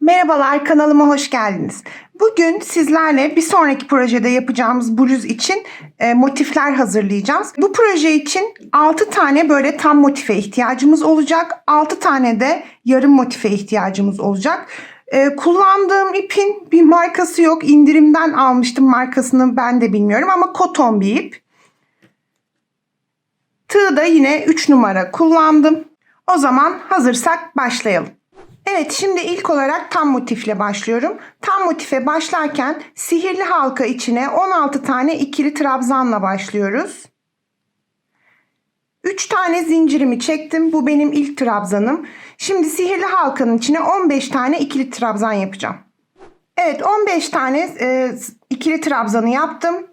Merhabalar kanalıma hoş geldiniz. Bugün sizlerle bir sonraki projede yapacağımız bluz için e, motifler hazırlayacağız. Bu proje için 6 tane böyle tam motife ihtiyacımız olacak. 6 tane de yarım motife ihtiyacımız olacak. E, kullandığım ipin bir markası yok. İndirimden almıştım markasını ben de bilmiyorum ama koton bir ip. Tığ da yine 3 numara kullandım. O zaman hazırsak başlayalım. Evet şimdi ilk olarak tam motifle başlıyorum. Tam motife başlarken sihirli halka içine 16 tane ikili trabzanla başlıyoruz. 3 tane zincirimi çektim. Bu benim ilk trabzanım. Şimdi sihirli halkanın içine 15 tane ikili trabzan yapacağım. Evet 15 tane e, ikili trabzanı yaptım.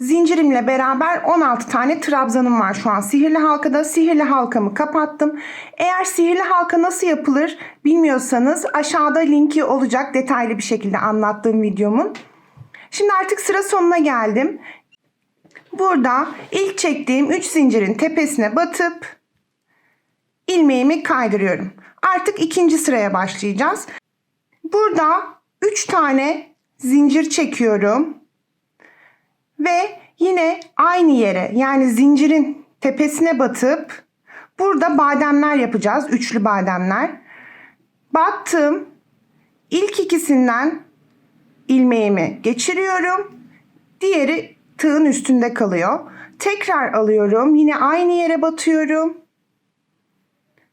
Zincirimle beraber 16 tane trabzanım var şu an sihirli halkada. Sihirli halkamı kapattım. Eğer sihirli halka nasıl yapılır bilmiyorsanız aşağıda linki olacak detaylı bir şekilde anlattığım videomun. Şimdi artık sıra sonuna geldim. Burada ilk çektiğim 3 zincirin tepesine batıp ilmeğimi kaydırıyorum. Artık ikinci sıraya başlayacağız. Burada 3 tane zincir çekiyorum. Ve yine aynı yere yani zincirin tepesine batıp burada bademler yapacağız. Üçlü bademler. Battım. İlk ikisinden ilmeğimi geçiriyorum. Diğeri tığın üstünde kalıyor. Tekrar alıyorum. Yine aynı yere batıyorum.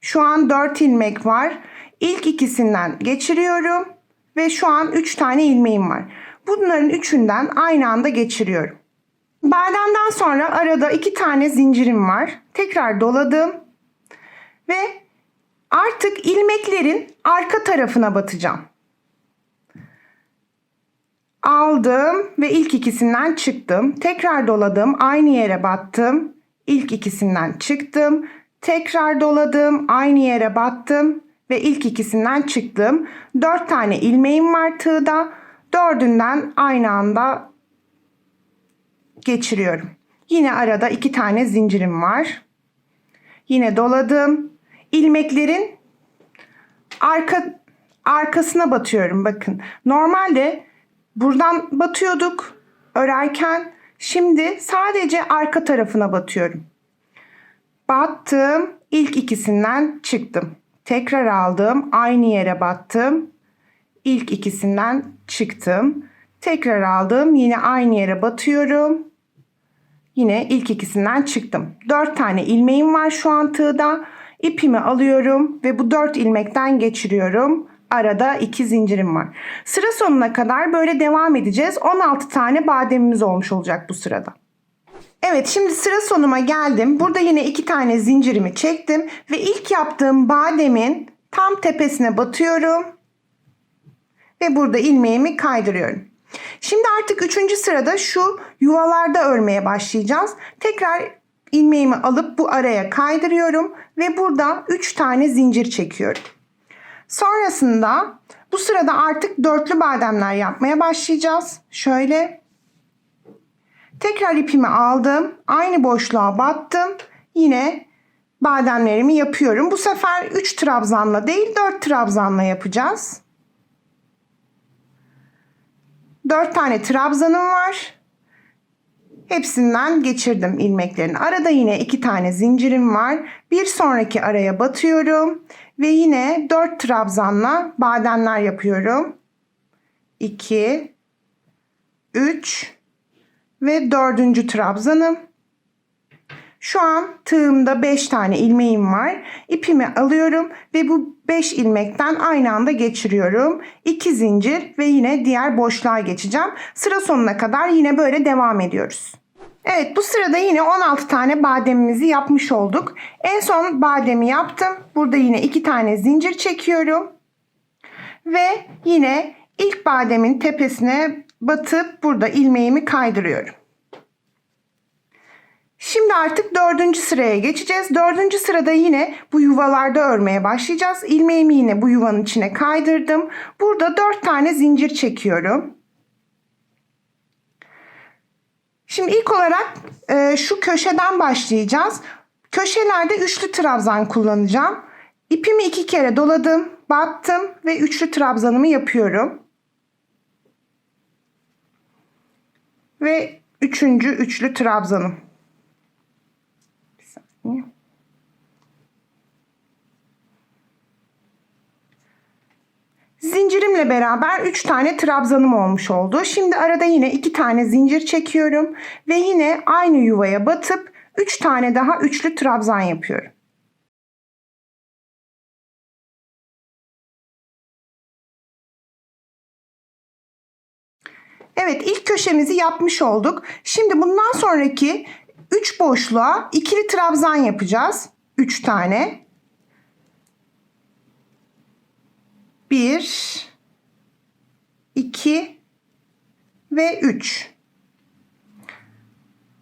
Şu an 4 ilmek var. İlk ikisinden geçiriyorum ve şu an 3 tane ilmeğim var. Bunların üçünden aynı anda geçiriyorum. Bademden sonra arada iki tane zincirim var. Tekrar doladım. Ve artık ilmeklerin arka tarafına batacağım. Aldım ve ilk ikisinden çıktım. Tekrar doladım. Aynı yere battım. İlk ikisinden çıktım. Tekrar doladım. Aynı yere battım ve ilk ikisinden çıktım. Dört tane ilmeğim var tığda. Dördünden aynı anda geçiriyorum. Yine arada iki tane zincirim var. Yine doladım. İlmeklerin arka arkasına batıyorum bakın. Normalde buradan batıyorduk örerken şimdi sadece arka tarafına batıyorum. Battım. ilk ikisinden çıktım. Tekrar aldım. Aynı yere battım. İlk ikisinden çıktım. Tekrar aldım. Yine aynı yere batıyorum. Yine ilk ikisinden çıktım. 4 tane ilmeğim var şu an tığda. İpimi alıyorum ve bu 4 ilmekten geçiriyorum. Arada 2 zincirim var. Sıra sonuna kadar böyle devam edeceğiz. 16 tane bademimiz olmuş olacak bu sırada. Evet şimdi sıra sonuma geldim. Burada yine 2 tane zincirimi çektim ve ilk yaptığım bademin tam tepesine batıyorum ve burada ilmeğimi kaydırıyorum. Şimdi artık üçüncü sırada şu yuvalarda örmeye başlayacağız. Tekrar ilmeğimi alıp bu araya kaydırıyorum ve burada 3 tane zincir çekiyorum. Sonrasında bu sırada artık dörtlü bademler yapmaya başlayacağız. Şöyle tekrar ipimi aldım. Aynı boşluğa battım. Yine bademlerimi yapıyorum. Bu sefer 3 trabzanla değil 4 trabzanla yapacağız. 4 tane trabzanım var. Hepsinden geçirdim ilmeklerini. Arada yine 2 tane zincirim var. Bir sonraki araya batıyorum ve yine 4 trabzanla bademler yapıyorum. 2 3 ve 4. trabzanım. Şu an tığımda 5 tane ilmeğim var. İpimi alıyorum ve bu 5 ilmekten aynı anda geçiriyorum. 2 zincir ve yine diğer boşluğa geçeceğim. Sıra sonuna kadar yine böyle devam ediyoruz. Evet bu sırada yine 16 tane bademimizi yapmış olduk. En son bademi yaptım. Burada yine 2 tane zincir çekiyorum. Ve yine ilk bademin tepesine batıp burada ilmeğimi kaydırıyorum. Şimdi artık dördüncü sıraya geçeceğiz. Dördüncü sırada yine bu yuvalarda örmeye başlayacağız. İlmeğimi yine bu yuvanın içine kaydırdım. Burada dört tane zincir çekiyorum. Şimdi ilk olarak e, şu köşeden başlayacağız. Köşelerde üçlü trabzan kullanacağım. İpimi iki kere doladım, battım ve üçlü trabzanımı yapıyorum. Ve üçüncü üçlü trabzanım. Zincirimle beraber 3 tane trabzanım olmuş oldu. Şimdi arada yine 2 tane zincir çekiyorum ve yine aynı yuvaya batıp 3 tane daha üçlü trabzan yapıyorum. Evet ilk köşemizi yapmış olduk. Şimdi bundan sonraki 3 boşluğa ikili trabzan yapacağız. 3 tane. 1 2 ve 3.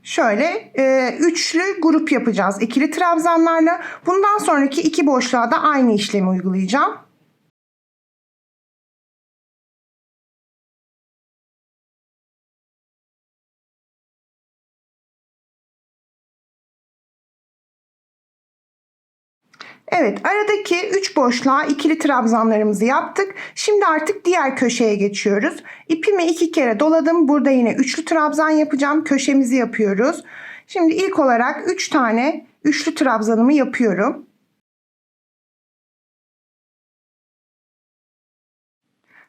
Şöyle e, üçlü grup yapacağız ikili trabzanlarla. Bundan sonraki iki boşluğa da aynı işlemi uygulayacağım. Evet aradaki 3 boşluğa ikili trabzanlarımızı yaptık. Şimdi artık diğer köşeye geçiyoruz. İpimi iki kere doladım. Burada yine üçlü trabzan yapacağım. Köşemizi yapıyoruz. Şimdi ilk olarak 3 tane üçlü trabzanımı yapıyorum.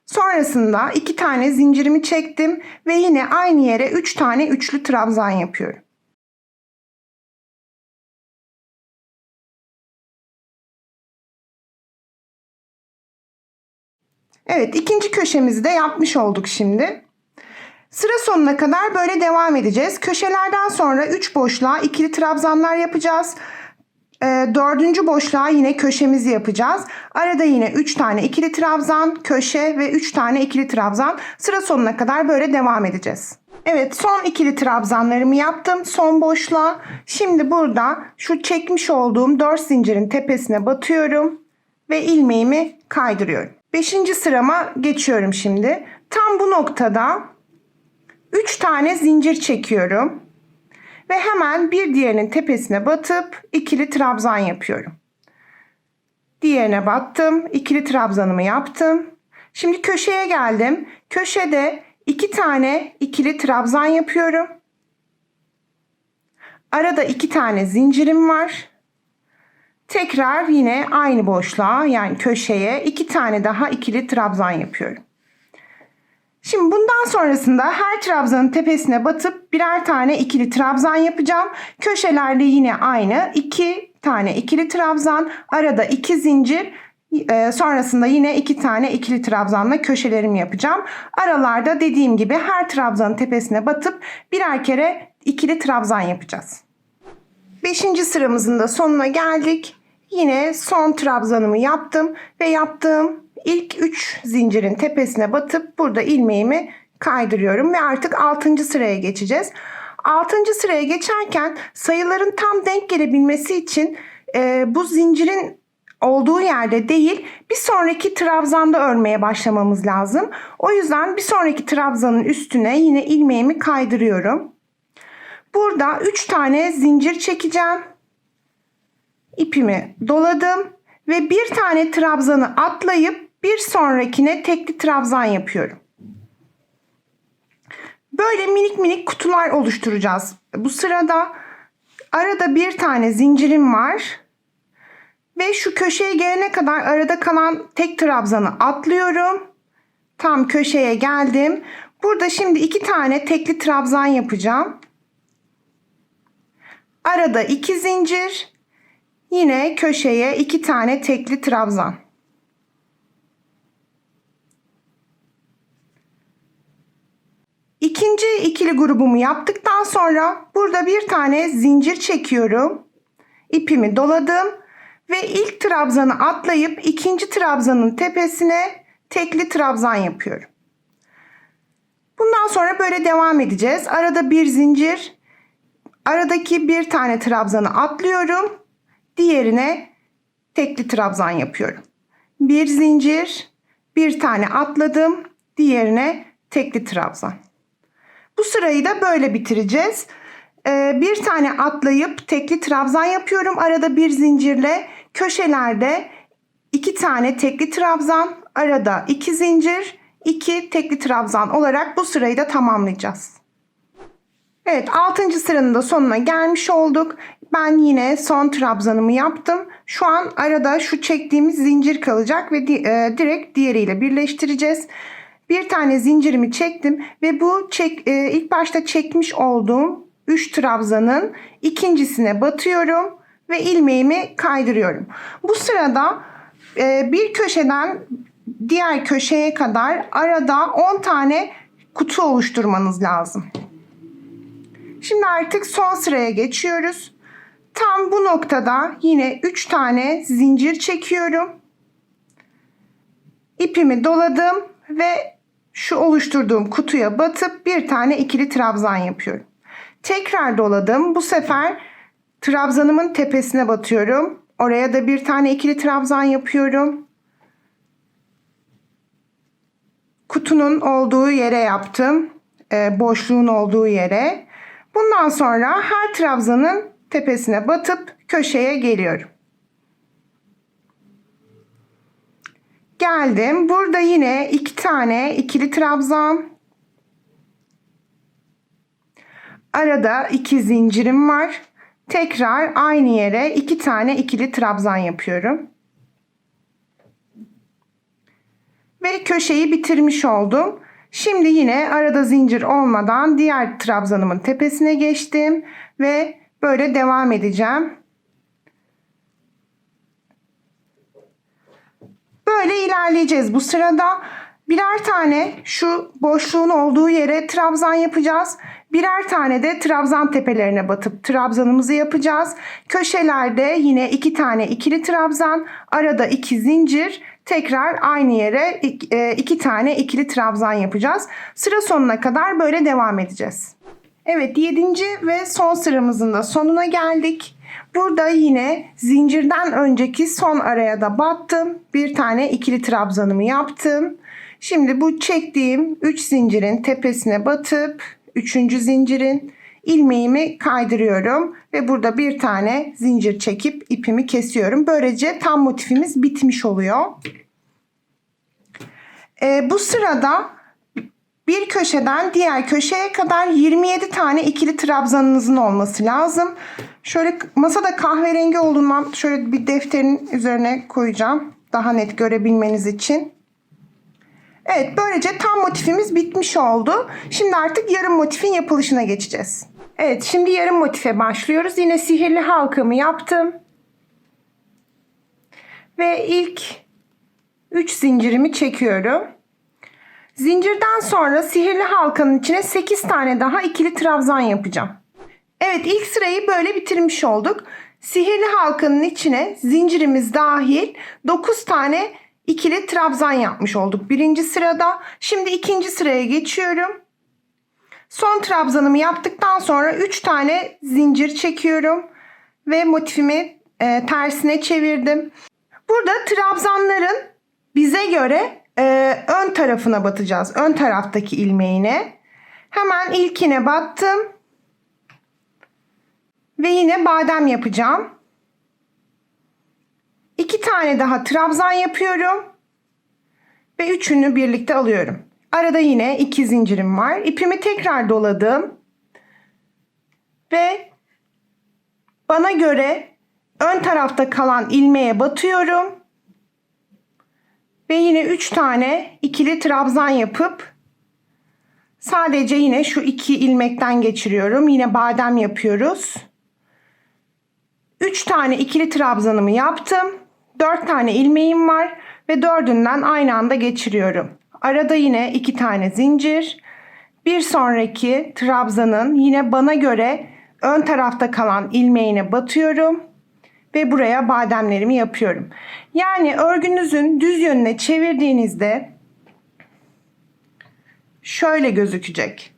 Sonrasında iki tane zincirimi çektim ve yine aynı yere 3 tane üçlü trabzan yapıyorum. Evet ikinci köşemizi de yapmış olduk şimdi. Sıra sonuna kadar böyle devam edeceğiz. Köşelerden sonra 3 boşluğa ikili trabzanlar yapacağız. E, dördüncü boşluğa yine köşemizi yapacağız. Arada yine 3 tane ikili trabzan, köşe ve 3 tane ikili trabzan. Sıra sonuna kadar böyle devam edeceğiz. Evet son ikili trabzanlarımı yaptım. Son boşluğa. Şimdi burada şu çekmiş olduğum 4 zincirin tepesine batıyorum ve ilmeğimi kaydırıyorum. Beşinci sırama geçiyorum şimdi. Tam bu noktada 3 tane zincir çekiyorum. Ve hemen bir diğerinin tepesine batıp ikili trabzan yapıyorum. Diğerine battım. ikili trabzanımı yaptım. Şimdi köşeye geldim. Köşede iki tane ikili trabzan yapıyorum. Arada iki tane zincirim var. Tekrar yine aynı boşluğa yani köşeye iki tane daha ikili trabzan yapıyorum. Şimdi bundan sonrasında her trabzanın tepesine batıp birer tane ikili trabzan yapacağım. Köşelerde yine aynı iki tane ikili trabzan, arada iki zincir, e, sonrasında yine iki tane ikili trabzanla köşelerimi yapacağım. Aralarda dediğim gibi her trabzanın tepesine batıp birer kere ikili trabzan yapacağız. Beşinci sıramızın da sonuna geldik. Yine son trabzanımı yaptım ve yaptığım ilk 3 zincirin tepesine batıp burada ilmeğimi kaydırıyorum ve artık 6. sıraya geçeceğiz. 6. sıraya geçerken sayıların tam denk gelebilmesi için e, bu zincirin olduğu yerde değil bir sonraki trabzanda örmeye başlamamız lazım. O yüzden bir sonraki trabzanın üstüne yine ilmeğimi kaydırıyorum. Burada 3 tane zincir çekeceğim ipimi doladım ve bir tane trabzanı atlayıp bir sonrakine tekli trabzan yapıyorum. Böyle minik minik kutular oluşturacağız. Bu sırada arada bir tane zincirim var. Ve şu köşeye gelene kadar arada kalan tek trabzanı atlıyorum. Tam köşeye geldim. Burada şimdi iki tane tekli trabzan yapacağım. Arada iki zincir Yine köşeye iki tane tekli trabzan. İkinci ikili grubumu yaptıktan sonra burada bir tane zincir çekiyorum. İpimi doladım ve ilk trabzanı atlayıp ikinci trabzanın tepesine tekli trabzan yapıyorum. Bundan sonra böyle devam edeceğiz. Arada bir zincir, aradaki bir tane trabzanı atlıyorum Diğerine tekli trabzan yapıyorum. Bir zincir, bir tane atladım, diğerine tekli trabzan. Bu sırayı da böyle bitireceğiz. Ee, bir tane atlayıp tekli trabzan yapıyorum. Arada bir zincirle köşelerde 2 tane tekli trabzan, arada 2 zincir, 2 tekli trabzan olarak bu sırayı da tamamlayacağız. Evet 6. sıranın da sonuna gelmiş olduk. Ben yine son trabzanımı yaptım. Şu an arada şu çektiğimiz zincir kalacak ve di- e, direkt diğeriyle birleştireceğiz. Bir tane zincirimi çektim ve bu çek, e, ilk başta çekmiş olduğum 3 trabzanın ikincisine batıyorum ve ilmeğimi kaydırıyorum. Bu sırada e, bir köşeden diğer köşeye kadar arada 10 tane kutu oluşturmanız lazım. Şimdi artık son sıraya geçiyoruz. Tam bu noktada yine 3 tane zincir çekiyorum. İpimi doladım ve şu oluşturduğum kutuya batıp bir tane ikili trabzan yapıyorum. Tekrar doladım. Bu sefer trabzanımın tepesine batıyorum. Oraya da bir tane ikili trabzan yapıyorum. Kutunun olduğu yere yaptım. Ee, boşluğun olduğu yere. Bundan sonra her trabzanın tepesine batıp köşeye geliyorum. Geldim. Burada yine iki tane ikili trabzan. Arada iki zincirim var. Tekrar aynı yere iki tane ikili trabzan yapıyorum. Ve köşeyi bitirmiş oldum. Şimdi yine arada zincir olmadan diğer trabzanımın tepesine geçtim ve böyle devam edeceğim. Böyle ilerleyeceğiz bu sırada. Birer tane şu boşluğun olduğu yere trabzan yapacağız. Birer tane de trabzan tepelerine batıp trabzanımızı yapacağız. Köşelerde yine iki tane ikili trabzan, arada iki zincir, tekrar aynı yere e, iki tane ikili trabzan yapacağız. Sıra sonuna kadar böyle devam edeceğiz. Evet 7. ve son sıramızın da sonuna geldik. Burada yine zincirden önceki son araya da battım. Bir tane ikili trabzanımı yaptım. Şimdi bu çektiğim 3 zincirin tepesine batıp 3. zincirin ilmeğimi kaydırıyorum ve burada bir tane zincir çekip ipimi kesiyorum. Böylece tam motifimiz bitmiş oluyor. Ee, bu sırada bir köşeden diğer köşeye kadar 27 tane ikili trabzanınızın olması lazım. Şöyle masada kahverengi olduğundan şöyle bir defterin üzerine koyacağım. Daha net görebilmeniz için. Evet böylece tam motifimiz bitmiş oldu. Şimdi artık yarım motifin yapılışına geçeceğiz. Evet şimdi yarım motife başlıyoruz. Yine sihirli halkamı yaptım. Ve ilk 3 zincirimi çekiyorum. Zincirden sonra sihirli halkanın içine 8 tane daha ikili trabzan yapacağım. Evet ilk sırayı böyle bitirmiş olduk. Sihirli halkanın içine zincirimiz dahil 9 tane ikili trabzan yapmış olduk birinci sırada. Şimdi ikinci sıraya geçiyorum. Son trabzanımı yaptıktan sonra 3 tane zincir çekiyorum ve motifimi e, tersine çevirdim. Burada trabzanların bize göre e, ön tarafına batacağız. Ön taraftaki ilmeğine. Hemen ilkine battım. Ve yine badem yapacağım. İki tane daha trabzan yapıyorum. Ve üçünü birlikte alıyorum. Arada yine iki zincirim var. İpimi tekrar doladım. Ve bana göre ön tarafta kalan ilmeğe batıyorum. Ve yine 3 tane ikili trabzan yapıp sadece yine şu iki ilmekten geçiriyorum. Yine badem yapıyoruz. 3 tane ikili trabzanımı yaptım. 4 tane ilmeğim var ve dördünden aynı anda geçiriyorum. Arada yine 2 tane zincir. Bir sonraki trabzanın yine bana göre ön tarafta kalan ilmeğine batıyorum ve buraya bademlerimi yapıyorum. Yani örgünüzün düz yönüne çevirdiğinizde şöyle gözükecek.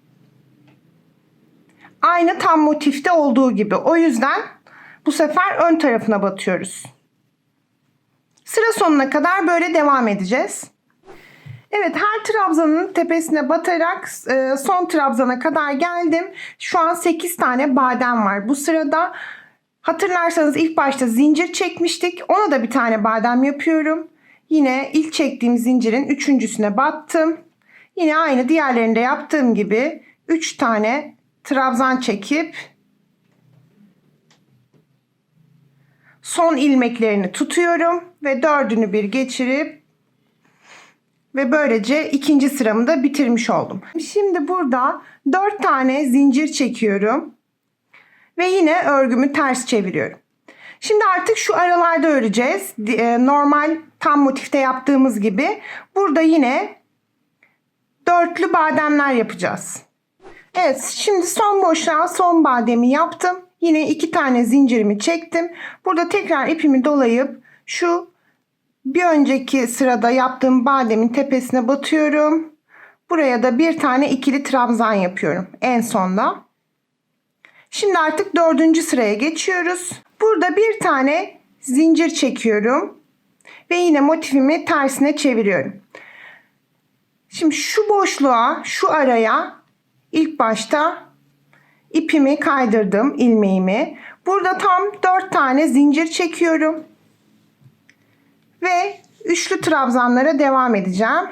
Aynı tam motifte olduğu gibi. O yüzden bu sefer ön tarafına batıyoruz. Sıra sonuna kadar böyle devam edeceğiz. Evet her trabzanın tepesine batarak e, son trabzana kadar geldim. Şu an 8 tane badem var. Bu sırada Hatırlarsanız ilk başta zincir çekmiştik. Ona da bir tane badem yapıyorum. Yine ilk çektiğim zincirin üçüncüsüne battım. Yine aynı diğerlerinde yaptığım gibi 3 tane trabzan çekip son ilmeklerini tutuyorum ve dördünü bir geçirip ve böylece ikinci sıramı da bitirmiş oldum. Şimdi burada 4 tane zincir çekiyorum ve yine örgümü ters çeviriyorum. Şimdi artık şu aralarda öreceğiz. E, Normal tam motifte yaptığımız gibi. Burada yine dörtlü bademler yapacağız. Evet şimdi son boşluğa son bademi yaptım. Yine iki tane zincirimi çektim. Burada tekrar ipimi dolayıp şu bir önceki sırada yaptığım bademin tepesine batıyorum. Buraya da bir tane ikili trabzan yapıyorum en sonda. Şimdi artık dördüncü sıraya geçiyoruz. Burada bir tane zincir çekiyorum. Ve yine motifimi tersine çeviriyorum. Şimdi şu boşluğa, şu araya ilk başta ipimi kaydırdım, ilmeğimi. Burada tam 4 tane zincir çekiyorum. Ve üçlü trabzanlara devam edeceğim.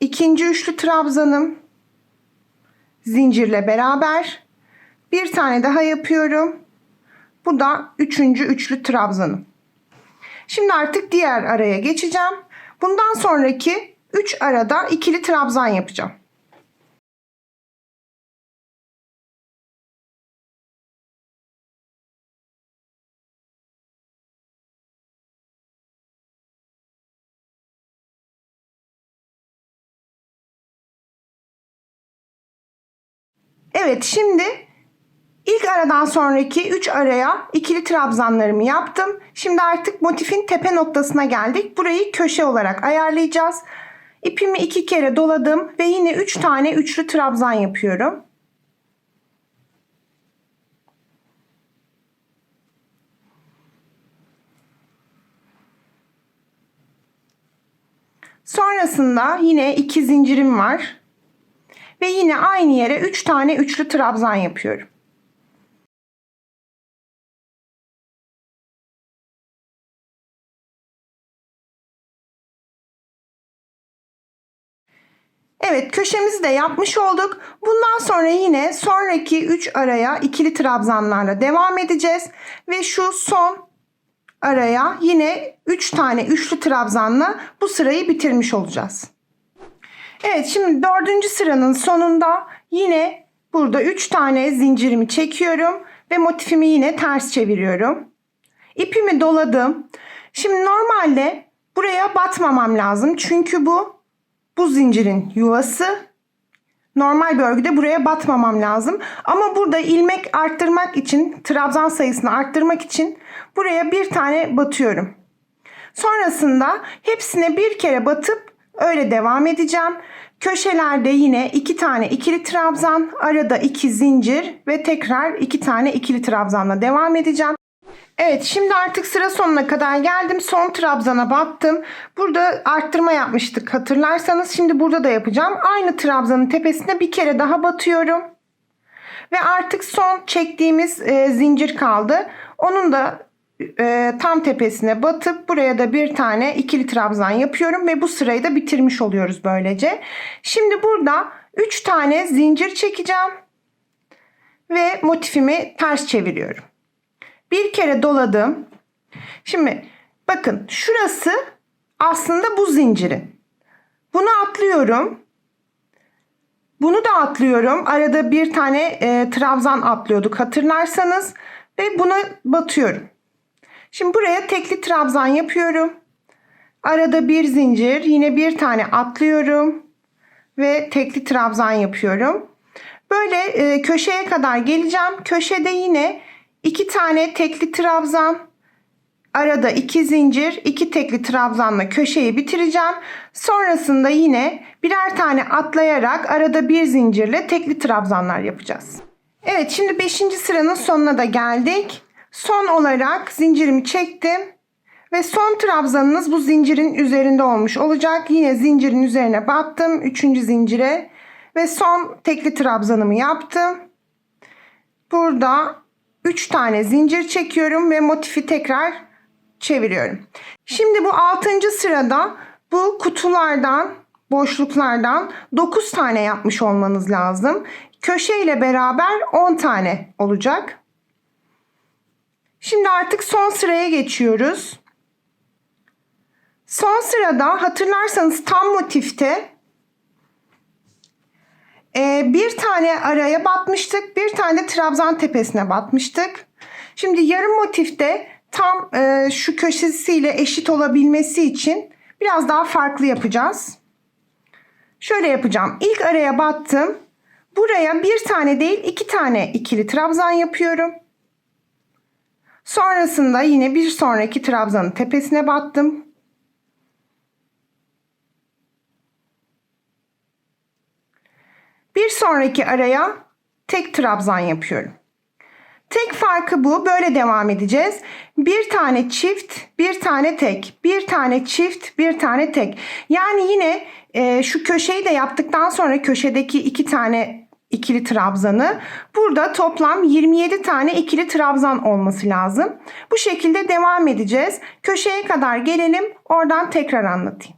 İkinci üçlü trabzanım zincirle beraber bir tane daha yapıyorum. Bu da üçüncü üçlü trabzanım. Şimdi artık diğer araya geçeceğim. Bundan sonraki 3 arada ikili trabzan yapacağım. Evet şimdi ilk aradan sonraki 3 araya ikili trabzanlarımı yaptım. Şimdi artık motifin tepe noktasına geldik. Burayı köşe olarak ayarlayacağız. İpimi iki kere doladım ve yine 3 tane üçlü trabzan yapıyorum. Sonrasında yine iki zincirim var. Ve yine aynı yere 3 tane üçlü trabzan yapıyorum. Evet köşemizi de yapmış olduk. Bundan sonra yine sonraki 3 araya ikili trabzanlarla devam edeceğiz. Ve şu son araya yine 3 tane üçlü trabzanla bu sırayı bitirmiş olacağız. Evet şimdi dördüncü sıranın sonunda yine burada 3 tane zincirimi çekiyorum ve motifimi yine ters çeviriyorum. İpimi doladım. Şimdi normalde buraya batmamam lazım. Çünkü bu bu zincirin yuvası. Normal bir örgüde buraya batmamam lazım. Ama burada ilmek arttırmak için, trabzan sayısını arttırmak için buraya bir tane batıyorum. Sonrasında hepsine bir kere batıp öyle devam edeceğim. Köşelerde yine iki tane ikili trabzan, arada iki zincir ve tekrar iki tane ikili trabzanla devam edeceğim. Evet şimdi artık sıra sonuna kadar geldim. Son trabzana battım. Burada arttırma yapmıştık hatırlarsanız. Şimdi burada da yapacağım. Aynı trabzanın tepesine bir kere daha batıyorum. Ve artık son çektiğimiz e, zincir kaldı. Onun da e, tam tepesine batıp buraya da bir tane ikili trabzan yapıyorum. Ve bu sırayı da bitirmiş oluyoruz böylece. Şimdi burada 3 tane zincir çekeceğim. Ve motifimi ters çeviriyorum. Bir kere doladım. Şimdi bakın şurası aslında bu zincirin. Bunu atlıyorum. Bunu da atlıyorum. Arada bir tane e, trabzan atlıyorduk hatırlarsanız. Ve buna batıyorum. Şimdi buraya tekli trabzan yapıyorum. Arada bir zincir. Yine bir tane atlıyorum. Ve tekli trabzan yapıyorum. Böyle e, köşeye kadar geleceğim. Köşede yine iki tane tekli trabzan, arada iki zincir, iki tekli trabzanla köşeyi bitireceğim. Sonrasında yine birer tane atlayarak arada bir zincirle tekli trabzanlar yapacağız. Evet şimdi 5. sıranın sonuna da geldik. Son olarak zincirimi çektim. Ve son trabzanınız bu zincirin üzerinde olmuş olacak. Yine zincirin üzerine battım. Üçüncü zincire. Ve son tekli trabzanımı yaptım. Burada 3 tane zincir çekiyorum ve motifi tekrar çeviriyorum. Şimdi bu 6. sırada bu kutulardan, boşluklardan 9 tane yapmış olmanız lazım. Köşe ile beraber 10 tane olacak. Şimdi artık son sıraya geçiyoruz. Son sırada hatırlarsanız tam motifte e, bir tane araya batmıştık. Bir tane trabzan tepesine batmıştık. Şimdi yarım motifte tam e, şu köşesiyle eşit olabilmesi için biraz daha farklı yapacağız. Şöyle yapacağım. İlk araya battım. Buraya bir tane değil iki tane ikili trabzan yapıyorum. Sonrasında yine bir sonraki trabzanın tepesine battım. Bir sonraki araya tek trabzan yapıyorum. Tek farkı bu. Böyle devam edeceğiz. Bir tane çift, bir tane tek. Bir tane çift, bir tane tek. Yani yine e, şu köşeyi de yaptıktan sonra köşedeki iki tane ikili trabzanı. Burada toplam 27 tane ikili trabzan olması lazım. Bu şekilde devam edeceğiz. Köşeye kadar gelelim. Oradan tekrar anlatayım.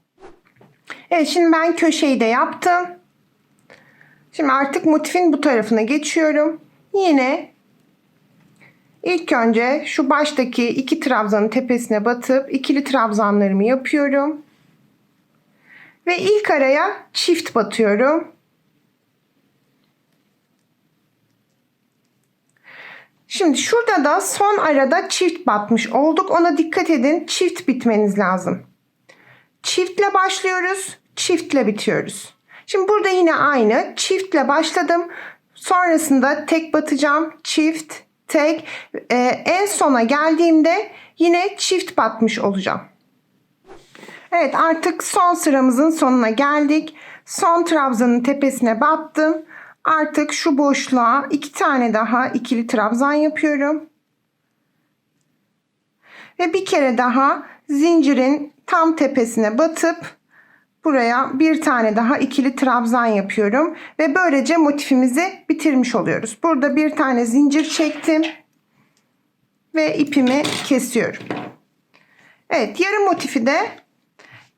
Evet şimdi ben köşeyi de yaptım. Şimdi artık motifin bu tarafına geçiyorum. Yine ilk önce şu baştaki iki trabzanın tepesine batıp ikili trabzanlarımı yapıyorum. Ve ilk araya çift batıyorum. Şimdi şurada da son arada çift batmış olduk. Ona dikkat edin. Çift bitmeniz lazım. Çiftle başlıyoruz. Çiftle bitiyoruz. Şimdi burada yine aynı. Çiftle başladım. Sonrasında tek batacağım. Çift, tek. Ee, en sona geldiğimde yine çift batmış olacağım. Evet artık son sıramızın sonuna geldik. Son trabzanın tepesine battım. Artık şu boşluğa iki tane daha ikili trabzan yapıyorum. Ve bir kere daha zincirin tam tepesine batıp buraya bir tane daha ikili trabzan yapıyorum. Ve böylece motifimizi bitirmiş oluyoruz. Burada bir tane zincir çektim. Ve ipimi kesiyorum. Evet yarım motifi de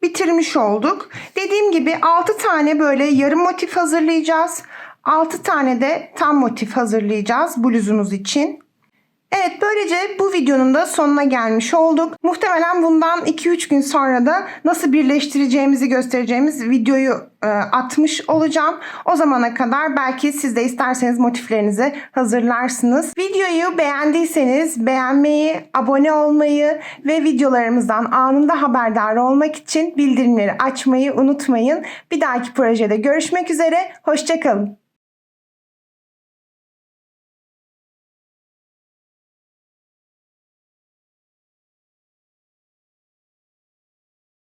bitirmiş olduk. Dediğim gibi 6 tane böyle yarım motif hazırlayacağız. 6 tane de tam motif hazırlayacağız bluzumuz için. Evet böylece bu videonun da sonuna gelmiş olduk. Muhtemelen bundan 2-3 gün sonra da nasıl birleştireceğimizi göstereceğimiz videoyu e, atmış olacağım. O zamana kadar belki siz de isterseniz motiflerinizi hazırlarsınız. Videoyu beğendiyseniz beğenmeyi, abone olmayı ve videolarımızdan anında haberdar olmak için bildirimleri açmayı unutmayın. Bir dahaki projede görüşmek üzere. Hoşçakalın.